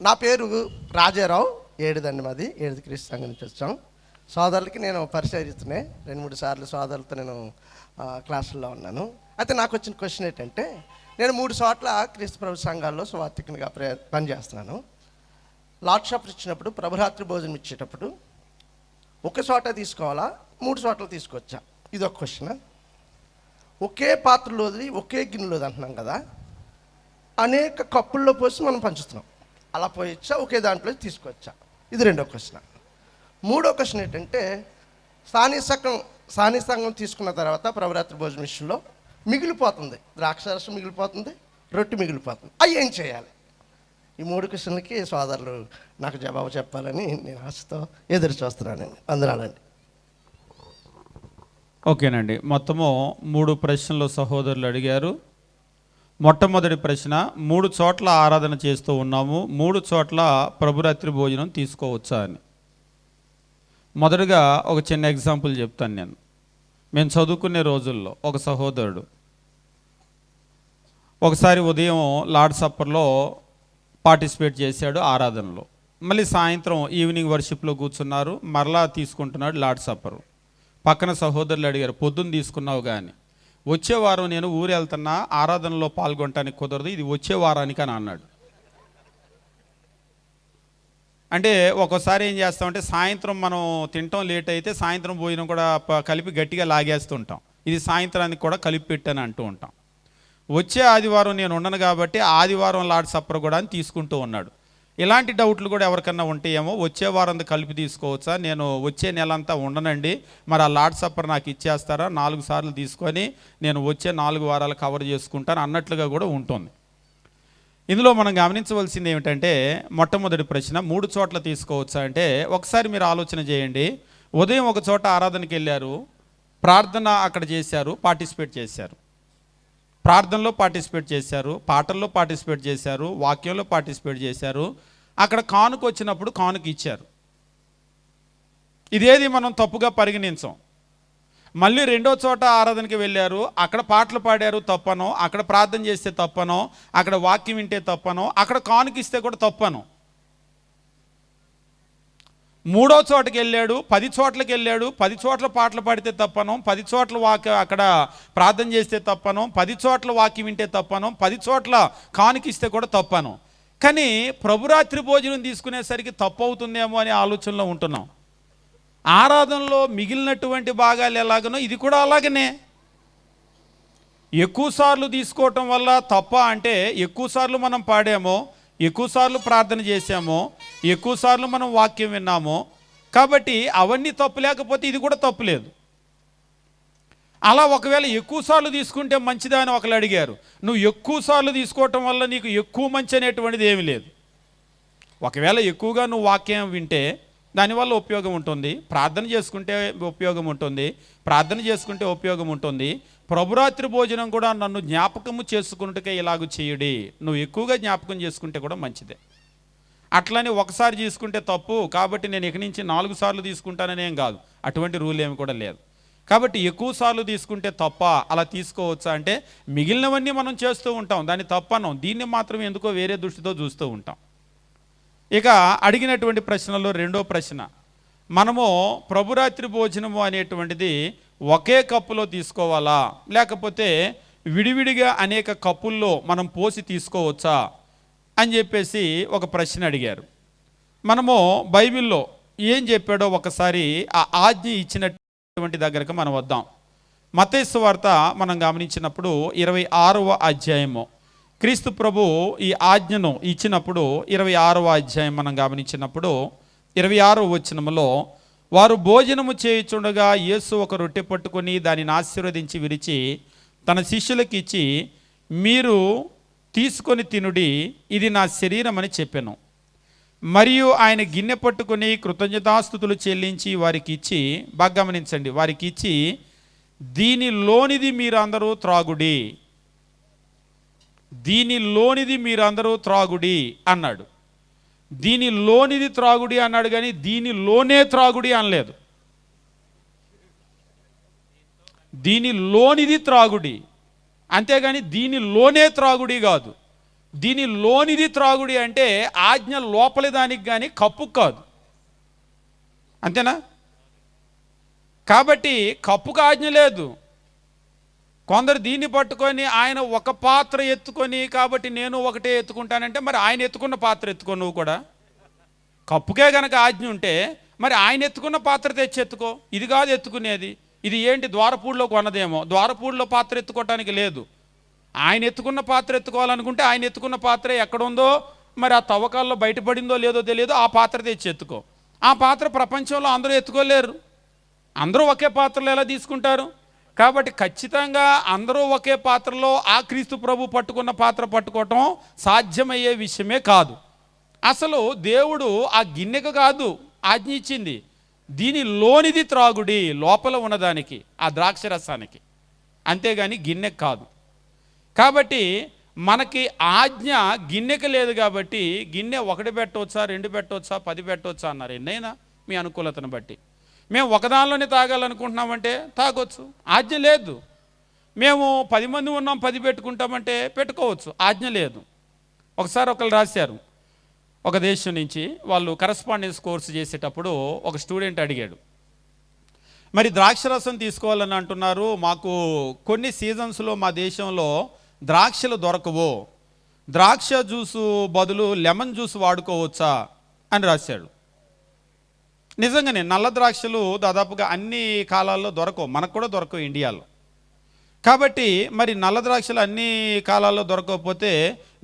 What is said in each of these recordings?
నా పేరు రాజారావు. ఏడుదండి మాది. ఏడుది క్రీస్తు సంఘం నుంచి వచ్చాం. సోదరులకి నేను పరిచయం ఇస్తున్నాయి రెండు మూడు సార్లు సోదరులతో నేను క్లాసుల్లో ఉన్నాను. అయితే నాకు వచ్చిన క్వశ్చన్ ఏంటంటే నేను మూడు చోట్ల క్రీస్తు ప్రభు సంఘాల్లో సువార్థికునిగా ప్రే పనిచేస్తున్నాను. లాట్ షాప్ ఇచ్చినప్పుడు ప్రభురాత్రి భోజనం ఇచ్చేటప్పుడు ఒక చోట తీసుకోవాలా? మూడు చోట్ల తీసుకొచ్చా? ఇది ఒక క్వశ్చన్. ఒకే పాత్రలో వదిలి ఒకే గిన్నెలోది అంటున్నాం కదా. అనేక కప్పుల్లో పోసి మనం పంచుతున్నాం. అలా పోయొచ్చా ఒకే దాంట్లో తీసుకొచ్చా. ఇది రెండో క్వశ్చన్ మూడో క్వశ్చన్ ఏంటంటే స్థానిక సంఘం స్థానిక సంఘం తీసుకున్న తర్వాత ప్రభరాత్రి భోజన విషయంలో మిగిలిపోతుంది. ద్రాక్షరసం మిగిలిపోతుంది రొట్టె మిగిలిపోతుంది. అవి ఏం చేయాలి? ఈ మూడు క్వశ్చన్లకి సోదరులు నాకు జవాబు చెప్పాలని నేను ఆశతో ఎదురు చూస్తున్నానండి అందరాలండి ఓకేనండి. మొత్తము మూడు ప్రశ్నలు సహోదరులు అడిగారు. మొట్టమొదటి ప్రశ్న మూడు చోట్ల ఆరాధన చేస్తూ ఉన్నాము మూడు చోట్ల ప్రభురాత్రి భోజనం తీసుకోవచ్చా అని. మొదటగా ఒక చిన్న ఎగ్జాంపుల్ చెప్తాను నేను. మేము చదువుకునే రోజుల్లో ఒక సహోదరుడు ఒకసారి ఉదయం లార్డ్ సప్పర్లో పార్టిసిపేట్ చేశాడు ఆరాధనలో. మళ్ళీ సాయంత్రం ఈవినింగ్ వర్షిప్లో కూర్చున్నారు మరలా తీసుకుంటున్నాడు లార్డ్ సప్పర్. పక్కన సహోదరులు అడిగారు పొద్దున్న తీసుకున్నావు కానీ వచ్చే వారం నేను ఊరు వెళ్తున్నా ఆరాధనలో పాల్గొనటానికి కుదరదు ఇది వచ్చే వారానికి అని అన్నాడు. అంటే ఒక్కోసారి ఏం చేస్తామంటే సాయంత్రం మనం తింటాం లేట్ అయితే సాయంత్రం భోజనం కూడా కలిపి గట్టిగా లాగేస్తుంటాం ఇది సాయంత్రానికి కూడా కలిపి పెట్టని అంటూ ఉంటాం. వచ్చే ఆదివారం నేను ఉండను కాబట్టి ఆదివారం లాడ్ సప్పర్ కూడా అని తీసుకుంటూ ఉన్నాడు. ఇలాంటి డౌట్లు కూడా ఎవరికన్నా ఉంటాయేమో వచ్చే వారం కలిపి తీసుకోవచ్చా? నేను వచ్చే నెల అంతా ఉండనండి. మరి ఆ లాడ్ సప్పర్ నాకు ఇచ్చేస్తారా? నాలుగు సార్లు తీసుకొని నేను వచ్చే నాలుగు వారాలు కవర్ చేసుకుంటాను అన్నట్లుగా కూడా ఉంటుంది. ఇందులో మనం గమనించవలసింది ఏమిటంటే మొట్టమొదటి ప్రశ్న మూడు చోట్ల తీసుకోవచ్చా అంటే ఒకసారి మీరు ఆలోచన చేయండి. ఉదయం ఒక చోట ఆరాధనకి వెళ్ళారు ప్రార్థన అక్కడ చేశారు పార్టిసిపేట్ చేశారు. ప్రార్థనలో పార్టిసిపేట్ చేశారు పాటల్లో పార్టిసిపేట్ చేశారు వాక్యంలో పార్టిసిపేట్ చేశారు. అక్కడ కానుక వచ్చినప్పుడు కానుక ఇచ్చారు. ఇదేది మనం తప్పుగా పరిగణించం. మళ్ళీ రెండో చోట ఆరాధనకి వెళ్ళారు అక్కడ పాటలు పాడారు తప్పనో అక్కడ ప్రార్థన చేస్తే తప్పనో అక్కడ వాక్యం వింటే తప్పనో అక్కడ కానుకిస్తే కూడా తప్పను. మూడో చోటకి వెళ్ళాడు పది చోట్లకి వెళ్ళాడు పది చోట్ల పాటలు పాడితే తప్పను పది చోట్ల వాక్య అక్కడ ప్రార్థన చేస్తే తప్పను పది చోట్ల వాక్యం వింటే తప్పను పది చోట్ల కానుకిస్తే కూడా తప్పను. కానీ ప్రభురాత్రి భోజనం తీసుకునేసరికి తప్పు అవుతుందేమో అనే ఆలోచనలో ఉంటున్నాం. ఆరాధనలో మిగిలినటువంటి భాగాలు ఎలాగనో ఇది కూడా అలాగనే. ఎక్కువసార్లు తీసుకోవటం వల్ల తప్ప అంటే ఎక్కువసార్లు మనం పాడామో ఎక్కువసార్లు ప్రార్థన చేశామో ఎక్కువసార్లు మనం వాక్యం విన్నామో కాబట్టి అవన్నీ తప్పు లేకపోతే ఇది కూడా తప్పు లేదు. అలా ఒకవేళ ఎక్కువసార్లు తీసుకుంటే మంచిదా అని ఒకరు అడిగారు. నువ్వు ఎక్కువసార్లు తీసుకోవటం వల్ల నీకు ఎక్కువ మంచి అనేటువంటిది ఏమీ లేదు. ఒకవేళ ఎక్కువగా నువ్వు వాక్యం వింటే దానివల్ల ఉపయోగం ఉంటుంది. ప్రార్థన చేసుకుంటే ఉపయోగం ఉంటుంది. ప్రార్థన చేసుకుంటే ఉపయోగం ఉంటుంది. ప్రభురాత్రి భోజనం కూడా నన్ను జ్ఞాపకము చేసుకుంటే ఇలాగ చేయుడి. నువ్వు ఎక్కువగా జ్ఞాపకం చేసుకుంటే కూడా మంచిదే. అట్లని ఒకసారి తీసుకుంటే తప్పు కాబట్టి నేను ఇక నుంచి నాలుగు సార్లు తీసుకుంటానని ఏం కాదు. అటువంటి రూల్ ఏమి కూడా లేదు. కాబట్టి ఎక్కువ సార్లు తీసుకుంటే తప్ప అలా తీసుకోవచ్చా అంటే మిగిలినవన్నీ మనం చేస్తూ ఉంటాం. దాన్ని తప్పనం దీన్ని మాత్రం ఎందుకో వేరే దృష్టితో చూస్తూ ఉంటాం. ఇక అడిగినటువంటి ప్రశ్నలో రెండో ప్రశ్న. మనము ప్రభురాత్రి భోజనము అనేటువంటిది ఒకే కప్పులో తీసుకోవాలా? లేకపోతే విడివిడిగా అనేక కప్పుల్లో మనం పోసి తీసుకోవచ్చా? అని చెప్పేసి ఒక ప్రశ్న అడిగారు. మనము బైబిల్లో ఏం చెప్పాడో ఒకసారి ఆ ఆజ్ఞ ఇచ్చినటువంటి దగ్గరకు మనం వద్దాం. మతేసు వార్త మనం గమనించినప్పుడు ఇరవై ఆరవ అధ్యాయము. క్రీస్తు ప్రభు ఈ ఆజ్ఞను ఇచ్చినప్పుడు ఇరవై ఆరవ అధ్యాయం మనం గమనించినప్పుడు ఇరవై ఆరవ వచనములో వారు భోజనము చేయుచుండగా యేసు ఒక రొట్టె పట్టుకొని దానిని ఆశీర్వదించి విరిచి తన శిష్యులకు ఇచ్చి మీరు తీసుకొని తినుడి ఇది నా శరీరం అని చెప్పాను. మరియు ఆయన గిన్నె పట్టుకొని కృతజ్ఞతాస్థుతులు చెల్లించి వారికి ఇచ్చి బాగా గమనించండి వారికి ఇచ్చి దీనిలోనిది మీరందరూ త్రాగుడి. దీనిలోనిది మీరందరూ త్రాగుడి అన్నాడు. దీనిలోనిది త్రాగుడి అన్నాడు కానీ దీనిలోనే త్రాగుడి అనలేదు. దీనిలోనిది త్రాగుడి. అంతేగాని దీనిలోనే త్రాగుడి కాదు. దీని లోనిది త్రాగుడి అంటే ఆజ్ఞ లోపలి దానికి కానీ కప్పు కాదు. అంతేనా? కాబట్టి కప్పుకు ఆజ్ఞ లేదు. కొందరు దీన్ని పట్టుకొని ఆయన ఒక పాత్ర ఎత్తుకొని కాబట్టి నేను ఒకటే ఎత్తుకుంటానంటే మరి ఆయన ఎత్తుకున్న పాత్ర ఎత్తుకో నువ్వు కూడా. కప్పుకే గనక ఆజ్ఞ ఉంటే మరి ఆయన ఎత్తుకున్న పాత్ర తెచ్చి ఎత్తుకో. ఇది కాదు ఎత్తుకునేది. ఇది ఏంటి ద్వారపూడిలో కొన్నదేమో? ద్వారపూడిలో పాత్ర ఎత్తుకోవటానికి లేదు. ఆయన ఎత్తుకున్న పాత్ర ఎత్తుకోవాలనుకుంటే ఆయన ఎత్తుకున్న పాత్ర ఎక్కడుందో మరి ఆ తవ్వకాల్లో బయటపడిందో లేదో తెలియదు. ఆ పాత్ర తెచ్చి ఎత్తుకో. ఆ పాత్ర ప్రపంచంలో అందరూ ఎత్తుకోలేరు. అందరూ ఒకే పాత్రలో ఎలా తీసుకుంటారు? కాబట్టి ఖచ్చితంగా అందరూ ఒకే పాత్రలో ఆ క్రీస్తు ప్రభు పట్టుకున్న పాత్ర పట్టుకోవటం సాధ్యమయ్యే విషయమే కాదు. అసలు దేవుడు ఆ గిన్నెకు కాదు ఆజ్ఞ ఇచ్చింది. దీని లోనిది త్రాగుడి లోపల ఉన్నదానికి ఆ ద్రాక్ష రసానికి అంతేగాని గిన్నె కాదు. కాబట్టి మనకి ఆజ్ఞ గిన్నెకి లేదు కాబట్టి గిన్నె ఒకటి పెట్టవచ్చా రెండు పెట్టవచ్చా పది పెట్టవచ్చా అన్నారు. ఎన్నైనా మీ అనుకూలతను బట్టి. మేము ఒకదానిలోనే తాగాలనుకుంటున్నామంటే తాగొచ్చు. ఆజ్ఞ లేదు. మేము పది మంది ఉన్నాం పది పెట్టుకుంటామంటే పెట్టుకోవచ్చు. ఆజ్ఞ లేదు. ఒకసారి ఒకరు రాశారు. ఒక దేశం నుంచి వాళ్ళు కరస్పాండెన్స్ కోర్సు చేసేటప్పుడు ఒక స్టూడెంట్ అడిగాడు. మరి ద్రాక్షరసం తీసుకోవాలని అంటున్నారు. మాకు కొన్ని సీజన్స్లో మా దేశంలో ద్రాక్షలు దొరకవు. ద్రాక్ష జ్యూసు బదులు లెమన్ జ్యూస్ వాడుకోవచ్చా? అని రాశాడు. నిజంగానే నల్ల ద్రాక్షలు దాదాపుగా అన్ని కాలాల్లో దొరకవు. మనకు కూడా దొరకవు ఇండియాలో. కాబట్టి మరి నల్ల ద్రాక్షలు అన్ని కాలాల్లో దొరకకపోతే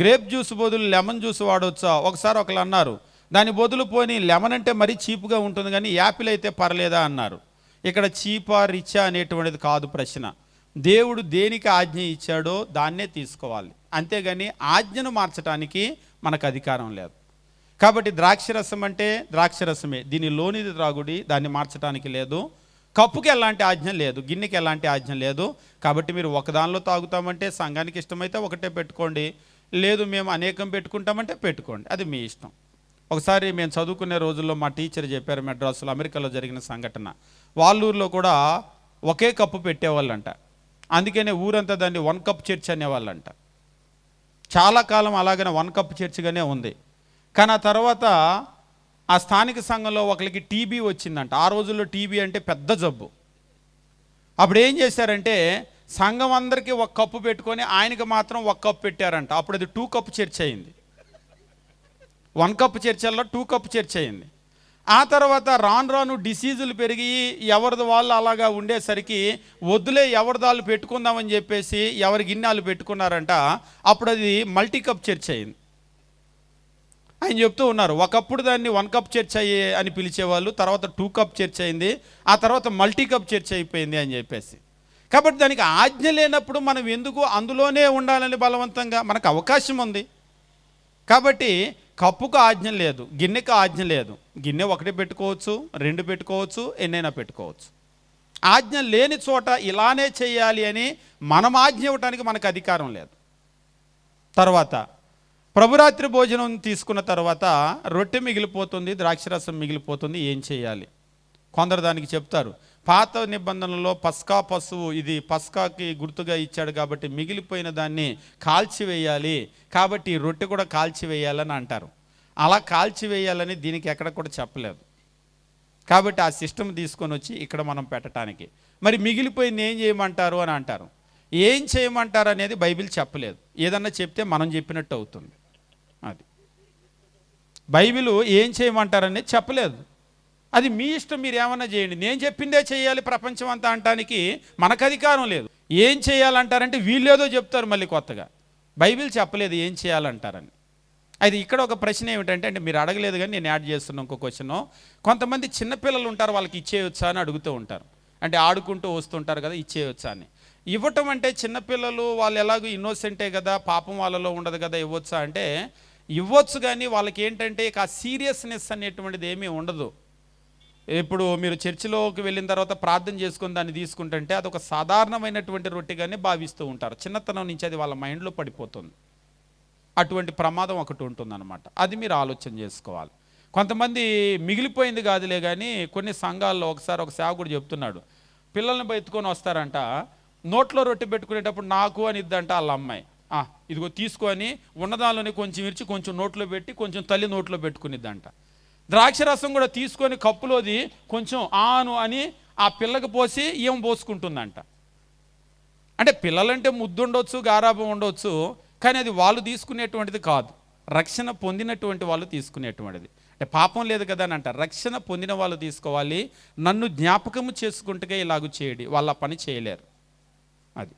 గ్రేప్ జ్యూస్ బదులు లెమన్ జ్యూస్ వాడవచ్చా ఒకసారి ఒకరు అన్నారు. దాని బదులు పోని లెమన్ అంటే మరీ చీప్గా ఉంటుంది కానీ యాపిల్ అయితే పర్లేదా అన్నారు. ఇక్కడ చీపా రిచా అనేటువంటిది కాదు ప్రశ్న. దేవుడు దేనికి ఆజ్ఞ ఇచ్చాడో దాన్నే తీసుకోవాలి. అంతేగాని ఆజ్ఞను మార్చడానికి మనకు అధికారం లేదు. కాబట్టి ద్రాక్షరసం అంటే ద్రాక్షరసమే. దీని లోనిది త్రాగుడి దాన్ని మార్చడానికి లేదు. కప్పుకి ఎలాంటి ఆజ్ఞ లేదు గిన్నెకి ఎలాంటి ఆజ్ఞ లేదు. కాబట్టి మీరు ఒకదానిలో తాగుతామంటే సంఘానికి ఇష్టమైతే ఒకటే పెట్టుకోండి. లేదు మేము అనేకం పెట్టుకుంటామంటే పెట్టుకోండి. అది మీ ఇష్టం. ఒకసారి మేము చదువుకునే రోజుల్లో మా టీచర్ చెప్పారు మెడ్రాస్లో అమెరికాలో జరిగిన సంఘటన. వాళ్ళ ఊర్లో కూడా ఒకే కప్పు పెట్టేవాళ్ళంట. అందుకనే ఊరంతా దాన్ని వన్ కప్ చర్చ్ అనేవాళ్ళంట. చాలా కాలం అలాగనే వన్ కప్ చర్చిగానే ఉంది. కానీ ఆ తర్వాత ఆ స్థానిక సంఘంలో ఒకరికి టీబీ వచ్చిందంట. ఆ రోజుల్లో టీబీ అంటే పెద్ద జబ్బు. అప్పుడు ఏం చేశారంటే సంఘం అందరికీ ఒక కప్పు పెట్టుకొని ఆయనకి మాత్రం ఒక కప్పు పెట్టారంట. అప్పుడు అది టూ కప్ చర్చ్ అయింది. వన్ కప్ చర్చల్లో టూ కప్ చర్చ్ అయింది. ఆ తర్వాత రాను రాను డిసీజులు పెరిగి ఎవరిది వాళ్ళు అలాగా ఉండేసరికి వద్దులే ఎవరి దాళ్ళు పెట్టుకుందామని చెప్పేసి ఎవరి గిన్నెలు పెట్టుకున్నారంట. అప్పుడు అది మల్టీ కప్ చర్చ్ అయింది. ఆయన చెప్తూ ఉన్నారు ఒకప్పుడు దాన్ని వన్ కప్ చర్చ్ అయ్యే అని పిలిచేవాళ్ళు తర్వాత టూ కప్ చర్చ్ అయింది ఆ తర్వాత మల్టీ కప్ చర్చ్ అయిపోయింది అని చెప్పేసి. కాబట్టి దానికి ఆజ్ఞ లేనప్పుడు మనం ఎందుకు అందులోనే ఉండాలని బలవంతంగా మనకు అవకాశం ఉంది. కాబట్టి కప్పుకు ఆజ్ఞ లేదు గిన్నెకు ఆజ్ఞ లేదు. గిన్నె ఒకటి పెట్టుకోవచ్చు రెండు పెట్టుకోవచ్చు ఎన్నైనా పెట్టుకోవచ్చు. ఆజ్ఞ లేని చోట ఇలానే చేయాలి అని మనం ఆజ్ఞ ఇవ్వటానికి మనకు అధికారం లేదు. తర్వాత ప్రభురాత్రి భోజనం తీసుకున్న తర్వాత రొట్టె మిగిలిపోతుంది ద్రాక్షరసం మిగిలిపోతుంది ఏం చేయాలి? కొందరు దానికి చెప్తారు పాత నిబంధనలో పస్కా పశువు ఇది పస్కాకి గుర్తుగా ఇచ్చాడు కాబట్టి మిగిలిపోయిన దాన్ని కాల్చివేయాలి కాబట్టి ఈ రొట్టె కూడా కాల్చివేయాలని అంటారు. అలా కాల్చివేయాలని దీనికి ఎక్కడ కూడా చెప్పలేదు. కాబట్టి ఆ సిస్టమ్ తీసుకొని వచ్చి ఇక్కడ మనం పెట్టడానికి మరి మిగిలిపోయింది ఏం చేయమంటారు అని అంటారు. ఏం చేయమంటారు అనేది బైబిల్ చెప్పలేదు. ఏదన్నా చెప్తే మనం చెప్పినట్టు అవుతుంది. అది. బైబిల్ ఏం చేయమంటారనేది చెప్పలేదు. అది మీ ఇష్టం మీరు ఏమన్నా చేయండి. నేను చెప్పిందే చేయాలి ప్రపంచం అంతా అంటానికి మనకు అధికారం లేదు. ఏం చేయాలంటారంటే వీళ్ళేదో చెప్తారు మళ్ళీ కొత్తగా. బైబిల్ చెప్పలేదు ఏం చేయాలంటారని. అది ఇక్కడ ఒక ప్రశ్న ఏమిటంటే అంటే మీరు అడగలేదు కానీ నేను యాడ్ చేస్తున్న ఇంకో క్వశ్చన్. కొంతమంది చిన్నపిల్లలు ఉంటారు వాళ్ళకి ఇచ్చేయొచ్చా అని అడుగుతూ ఉంటారు. అంటే ఆడుకుంటూ వస్తుంటారు కదా ఇచ్చేయొచ్చా అని. ఇవ్వటం అంటే చిన్నపిల్లలు వాళ్ళు ఎలాగో ఇన్నోసెంటే కదా పాపం వాళ్ళలో ఉండదు కదా ఇవ్వచ్చా అంటే ఇవ్వచ్చు కానీ వాళ్ళకి ఏంటంటే ఇక ఆ సీరియస్నెస్ అనేటువంటిది ఏమీ ఉండదు. ఇప్పుడు మీరు చర్చిలోకి వెళ్ళిన తర్వాత ప్రార్థన చేసుకుని దాన్ని తీసుకుంటుంటే అది ఒక సాధారణమైనటువంటి రొట్టెగానే భావిస్తూ ఉంటారు. చిన్నతనం నుంచి అది వాళ్ళ మైండ్లో పడిపోతుంది. అటువంటి ప్రమాదం ఒకటి ఉంటుందన్నమాట. అది మీరు ఆలోచన చేసుకోవాలి. కొంతమంది మిగిలిపోయింది కాదులే కానీ కొన్ని సంఘాల్లో ఒకసారి ఒక సేవకుడు చెప్తున్నాడు. పిల్లల్ని బయతుకొని వస్తారంట. నోట్లో రొట్టె పెట్టుకునేటప్పుడు నాకు అని ఇద్దంట వాళ్ళ అమ్మాయి. ఇదిగో తీసుకొని ఉన్నదానిలోనే కొంచెం ఇరిచి కొంచెం నోట్లో పెట్టి కొంచెం తల్లి నోట్లో పెట్టుకునిద్దంట. ద్రాక్ష రసం కూడా తీసుకొని కప్పులోది కొంచెం ఆను అని ఆ పిల్లకి పోసి ఏం పోసుకుంటుందంట. అంటే పిల్లలంటే ముద్దు ఉండొచ్చు గారాభం ఉండొచ్చు కానీ అది వాళ్ళు తీసుకునేటువంటిది కాదు. రక్షణ పొందినటువంటి వాళ్ళు తీసుకునేటువంటిది. అంటే పాపం లేదు కదా అని అంట. రక్షణ పొందిన వాళ్ళు తీసుకోవాలి. నన్ను జ్ఞాపకము చేసుకుంటే ఇలాగ చేయడి. వాళ్ళ పని చేయలేరు. అది.